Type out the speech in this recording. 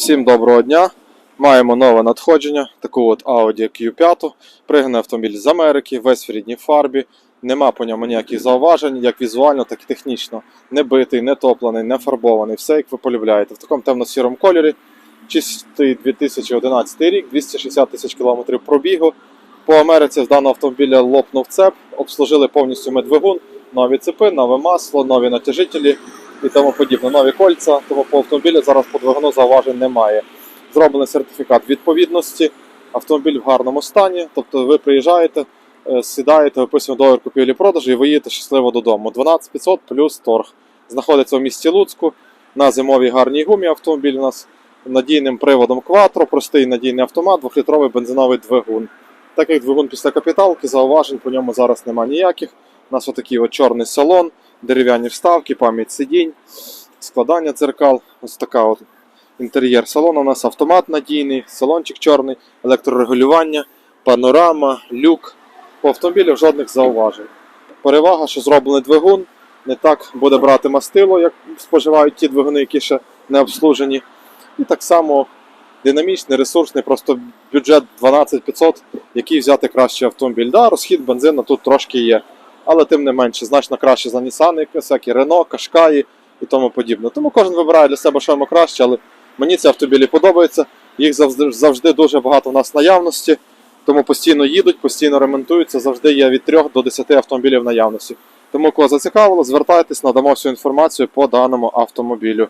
Всім доброго дня. Маємо нове надходження, таку от Audi Q5. Пригнаний автомобіль з Америки, весь в рідній фарбі. Нема по ньому ніяких зауважень, як візуально, так і технічно. Не битий, не топлений, не фарбований. Все як ви полюбляєте. В такому темно-сірому кольорі. Чистий 2011 рік, 260 тисяч кілометрів пробігу. По Америці з даного автомобіля лопнув цеп, обслужили повністю медвигун, нові цепи, нове масло, нові натяжителі і тому подібне. Нові кольця, тому по автомобілю зараз по двигуну зауважень немає. Зроблений сертифікат відповідності, автомобіль в гарному стані. Тобто ви приїжджаєте, е, сідаєте, виписуємо договір купівлі-продажу і ви їдете щасливо додому. 12500 плюс торг. Знаходиться в місті Луцьку на зимовій гарній гумі автомобіль у нас надійним приводом Quattro, простий надійний автомат, 2-літровий бензиновий двигун. Так як двигун після капіталки, зауважень по ньому зараз немає ніяких. У нас отакий от чорний салон, дерев'яні вставки, пам'ять сидінь, складання дзеркал. Ось така от інтер'єр салону. У нас автомат надійний, салончик чорний, електрорегулювання, панорама, люк. По автомобілю жодних зауважень. Перевага, що зроблений двигун, не так буде брати мастило, як споживають ті двигуни, які ще не обслужені. І так само динамічний, ресурсний, просто бюджет 12500, який взяти кращий автомобіль. Да, розхід бензину тут трошки є, але тим не менше, значно краще за Nissan, всякі Renault, Qashqai і тому подібне. Тому кожен вибирає для себе, що йому краще, але мені ці автомобілі подобаються. Їх завжди, завжди дуже багато в нас наявності, тому постійно їдуть, постійно ремонтуються, завжди є від 3 до 10 автомобілів наявності. Тому, кого зацікавило, звертайтесь, надамо всю інформацію по даному автомобілю.